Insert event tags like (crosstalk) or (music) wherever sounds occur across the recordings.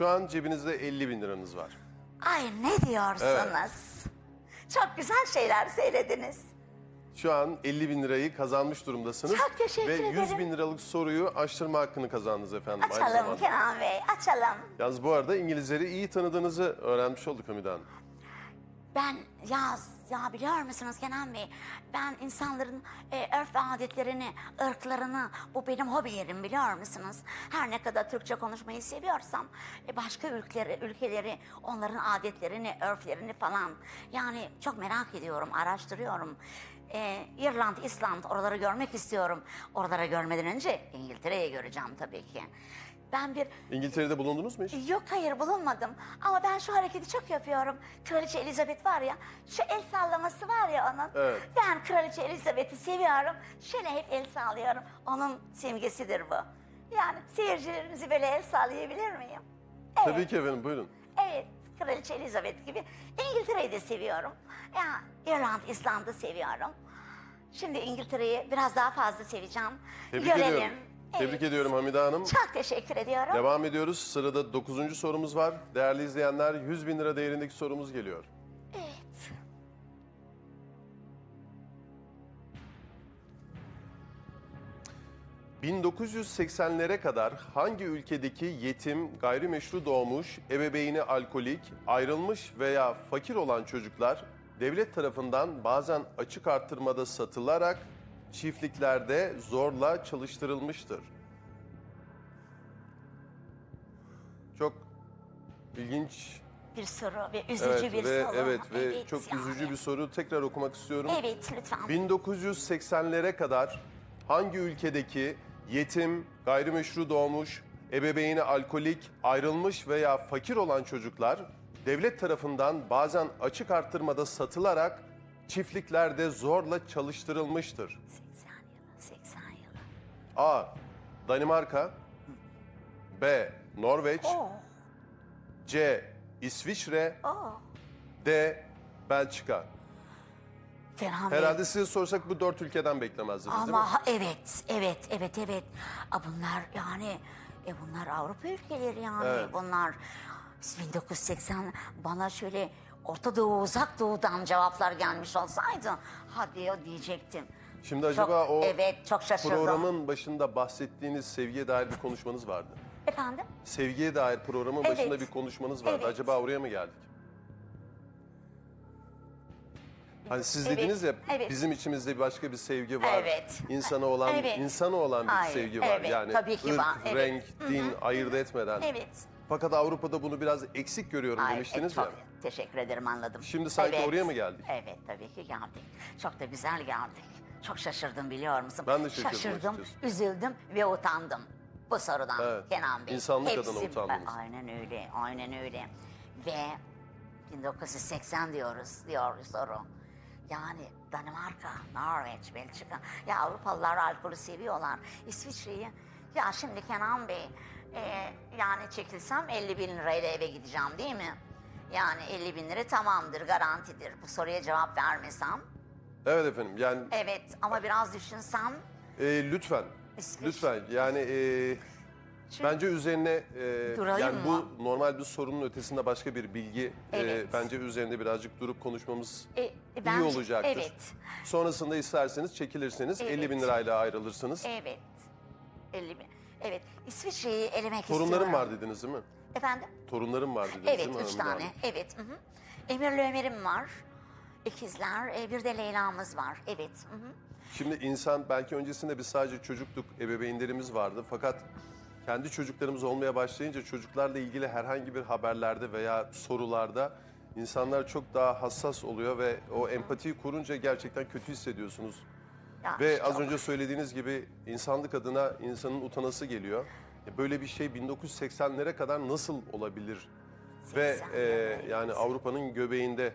Şu an cebinizde 50 bin liranız var. Ay ne diyorsunuz? Çok güzel şeyler söylediniz. Şu an 50 bin lirayı kazanmış durumdasınız. Çok teşekkür Ve 100 ederim. bin liralık soruyu açtırma hakkını kazandınız efendim. aynı Açalım zamanda. Kenan Bey, açalım. Yalnız bu arada İngilizleri iyi tanıdığınızı öğrenmiş olduk Hamide Hanım. Ben ya, ya biliyor musunuz Kenan Bey? Ben insanların e, örf ve adetlerini, ırklarını, bu benim hobilerim biliyor musunuz? Her ne kadar Türkçe konuşmayı seviyorsam, e, başka ülkeleri, ülkeleri, onların adetlerini, örflerini falan. Yani çok merak ediyorum, araştırıyorum. E, İrland, İsland oraları görmek istiyorum. Oralara görmeden önce İngiltere'yi göreceğim tabii ki. Ben bir İngiltere'de bulundunuz mu hiç? Yok hayır bulunmadım. Ama ben şu hareketi çok yapıyorum. Kraliçe Elizabeth var ya, şu el sallaması var ya onun. Evet. Ben Kraliçe Elizabeth'i seviyorum. Şöyle hep el sallıyorum. Onun simgesidir bu. Yani seyircilerimizi böyle el sallayabilir miyim? Evet. Tabii ki efendim buyurun. Evet, Kraliçe Elizabeth gibi. İngiltere'yi de seviyorum. Ya İrland, İsland'ı seviyorum. Şimdi İngiltere'yi biraz daha fazla seveceğim. Tebrik Görelim. ediyorum. Tebrik ediyorum Hamide Hanım. Çok teşekkür ediyorum. Devam ediyoruz. Sırada 9. sorumuz var. Değerli izleyenler 100 bin lira değerindeki sorumuz geliyor. Evet. ...1980'lere kadar hangi ülkedeki yetim, gayrimeşru doğmuş, ebeveyni alkolik, ayrılmış veya fakir olan çocuklar... ...devlet tarafından bazen açık artırmada satılarak çiftliklerde zorla çalıştırılmıştır? Çok ilginç bir soru ve üzücü evet, bir ve soru. evet ve çok yani. üzücü bir soru. Tekrar okumak istiyorum. Evet lütfen. 1980'lere kadar hangi ülkedeki yetim, gayrimeşru doğmuş, ebeveyni alkolik, ayrılmış veya fakir olan çocuklar devlet tarafından bazen açık artırmada satılarak çiftliklerde zorla çalıştırılmıştır? A. Danimarka B. Norveç C. İsviçre. D. Belçika Bey. Herhalde size sorsak bu dört ülkeden beklemezdiniz değil mi? Ama ha- evet, evet, evet, evet. A, bunlar yani, e bunlar Avrupa ülkeleri yani. Evet. Bunlar 1980 bana şöyle Orta Doğu, Uzak Doğu'dan cevaplar gelmiş olsaydı hadi o diyecektim. Şimdi acaba Çok- o evet, çok şaşırdım. programın başında bahsettiğiniz sevgiye dair bir konuşmanız vardı. Efendim? Sevgiye dair programın Evet. başında bir konuşmanız vardı. Evet. Acaba oraya mı geldik? Hani siz Evet, dediniz ya evet. bizim içimizde başka bir sevgi var. Evet. İnsana olan, Evet. insana olan bir Hayır, sevgi var. evet, yani tabii ki ırk, var, evet. renk, din ayırt etmeden. Evet. Fakat Avrupa'da bunu biraz eksik görüyorum Ay, demiştiniz e, çok ya. Teşekkür ederim anladım. Şimdi sanki oraya mı geldik? Evet tabii ki geldik. Çok da güzel geldik. Çok şaşırdım biliyor musun? Ben de şaşırdım açıkçası. üzüldüm ve utandım. Bu sorudan Evet, Kenan Bey. insanlık adına utandınız. Aynen öyle, aynen öyle. Ve 1980 diyoruz, diyor soru. Yani Danimarka, Norveç, Belçika. Ya Avrupalılar alkolü seviyorlar. İsviçre'yi. Ya şimdi Kenan Bey, e, yani çekilsem 50 bin lirayla eve gideceğim değil mi? Yani 50 bin lira tamamdır, garantidir. Bu soruya cevap vermesem. Evet efendim yani Evet ama biraz düşünsem. e, lütfen. İsviçre. Lütfen yani e, bence üzerine e, Durayım yani mı? bu normal bir sorunun ötesinde başka bir bilgi e, Evet. bence üzerinde birazcık durup konuşmamız E, iyi bence- olacaktır. Evet. Sonrasında isterseniz çekilirsiniz. Evet. 50 bin lirayla ayrılırsınız. Evet. 50 bin. Evet. İsviçre'yi elemek istiyorum. Torunlarım var dediniz değil mi? Efendim? Torunlarım var dediniz Evet, değil mi? üç tane. Hanım? Evet. Hı hı. Emirli Ömer'im var. İkizler. e, bir de Leyla'mız var. Evet. Hı hı. Şimdi insan belki öncesinde biz sadece çocuktuk, ebeveynlerimiz vardı. Fakat kendi çocuklarımız olmaya başlayınca çocuklarla ilgili herhangi bir haberlerde veya sorularda insanlar çok daha hassas oluyor ve o empatiyi kurunca gerçekten kötü hissediyorsunuz. Ya, Ve az çok- önce söylediğiniz gibi insanlık adına insanın utanası geliyor. E, Böyle bir şey 1980'lere kadar nasıl olabilir? Ve 80 e, evet. yani Avrupa'nın göbeğinde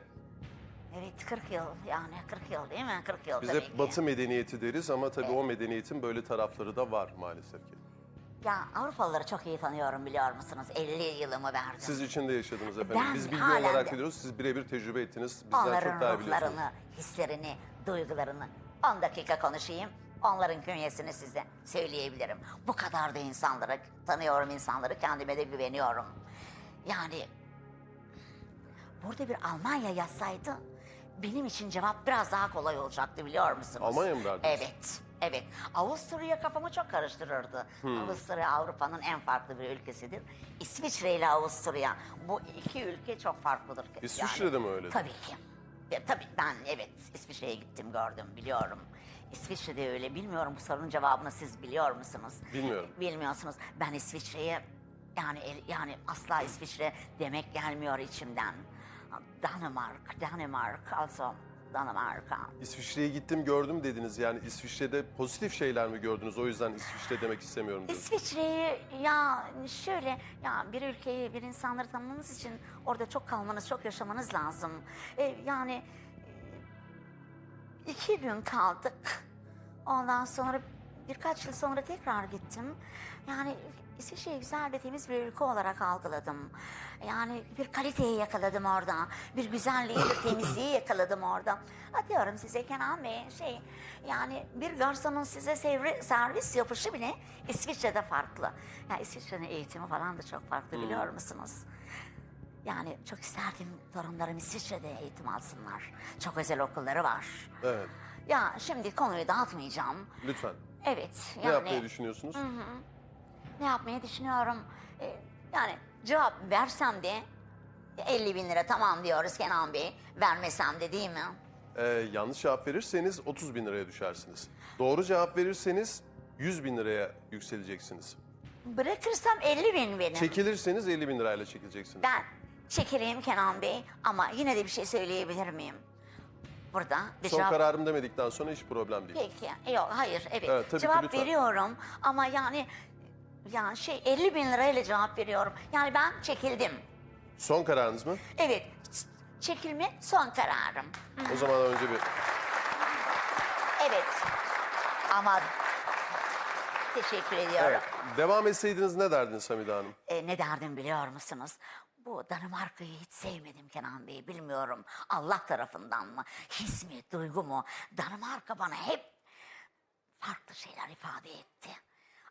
Evet 40 yıl yani 40 yıl değil mi? 40 yıl biz tabii hep ki. Batı medeniyeti deriz ama tabii o medeniyetin böyle tarafları da var maalesef ki. Ya Avrupalıları çok iyi tanıyorum biliyor musunuz? 50 yılımı verdim. Siz içinde yaşadınız efendim. Ben Biz bilgi halen olarak de- biliyoruz. Siz birebir tecrübe ettiniz. Bizden Onların çok daha biliyorsunuz. ruhlarını, hislerini, duygularını 10 dakika konuşayım. Onların künyesini size söyleyebilirim. Bu kadar da insanları tanıyorum insanları, kendime de güveniyorum. Yani burada bir Almanya yazsaydı benim için cevap biraz daha kolay olacaktı biliyor musunuz? Almanya mı derdiniz? Evet. Evet. Avusturya kafamı çok karıştırırdı. Hmm. Avusturya Avrupa'nın en farklı bir ülkesidir. İsviçre ile Avusturya. Bu iki ülke çok farklıdır. İsviçre'de mi öyle? Tabii ki. Ya, tabii ben evet İsviçre'ye gittim gördüm biliyorum. İsviçre'de öyle bilmiyorum bu sorunun cevabını siz biliyor musunuz? Bilmiyorum. Bilmiyorsunuz. Ben İsviçre'ye yani el- yani asla İsviçre demek gelmiyor içimden. Danimark, Danimark, also Danimarka. İsviçre'ye gittim gördüm dediniz. Yani İsviçre'de pozitif şeyler mi gördünüz? O yüzden İsviçre demek istemiyorum. İsviçre'yi ya şöyle ya bir ülkeyi bir insanları tanımanız için orada çok kalmanız çok yaşamanız lazım. E, yani e, iki gün kaldık. Ondan sonra birkaç yıl sonra tekrar gittim. Yani İsviçre'yi güzel ve temiz bir ülke olarak algıladım. Yani bir kaliteyi yakaladım orada. Bir güzelliği, bir temizliği (laughs) yakaladım orada. Atıyorum size Kenan Bey şey yani bir garsonun size sevri- servis yapışı bile İsviçre'de farklı. Yani İsviçre'nin eğitimi falan da çok farklı biliyor musunuz? Yani çok isterdim torunlarım İsviçre'de eğitim alsınlar. Çok özel okulları var. Evet. Ya şimdi konuyu dağıtmayacağım. Lütfen. Evet. Ne Yani yapmayı düşünüyorsunuz? ne yapmayı düşünüyorum? Ee, yani cevap versem de 50 bin lira tamam diyoruz Kenan Bey. Vermesem de değil mi? Ee, yanlış cevap verirseniz 30 bin liraya düşersiniz. Doğru cevap verirseniz 100 bin liraya yükseleceksiniz. Bırakırsam 50 bin benim. Çekilirseniz 50 bin lirayla çekileceksiniz. Ben çekileyim Kenan Bey ama yine de bir şey söyleyebilir miyim? Burada bir Son cevap... kararım demedikten sonra hiç problem değil. Peki. Yok hayır evet. Evet, tabii ki, cevap lütfen. veriyorum ama yani yani şey 50 bin lirayla cevap veriyorum. Yani ben çekildim. Son kararınız mı? Evet. Çekilme son kararım. O zaman önce bir... Evet. Ama teşekkür ediyorum. Evet. Devam etseydiniz ne derdiniz Hamide Hanım? E, ne derdim biliyor musunuz? Bu Danimarka'yı hiç sevmedim Kenan Bey bilmiyorum. Allah tarafından mı? His mi, duygu mu? Danimarka bana hep farklı şeyler ifade etti.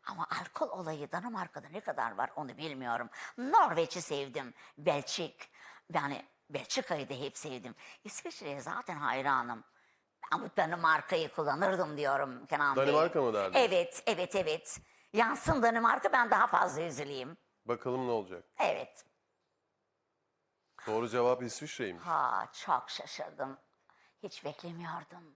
Ama alkol olayı Danimarka'da ne kadar var onu bilmiyorum. Norveç'i sevdim. Belçik. Yani Belçika'yı da hep sevdim. İsviçre'ye zaten hayranım. Ama Danimarka'yı kullanırdım diyorum Kenan Bey. Danimarka mı derdiniz? Evet, evet, evet. Yansın Danimarka ben daha fazla üzüleyim. Bakalım ne olacak? Evet. Doğru cevap İsviçre'ymiş. Ha çok şaşırdım. Hiç beklemiyordum.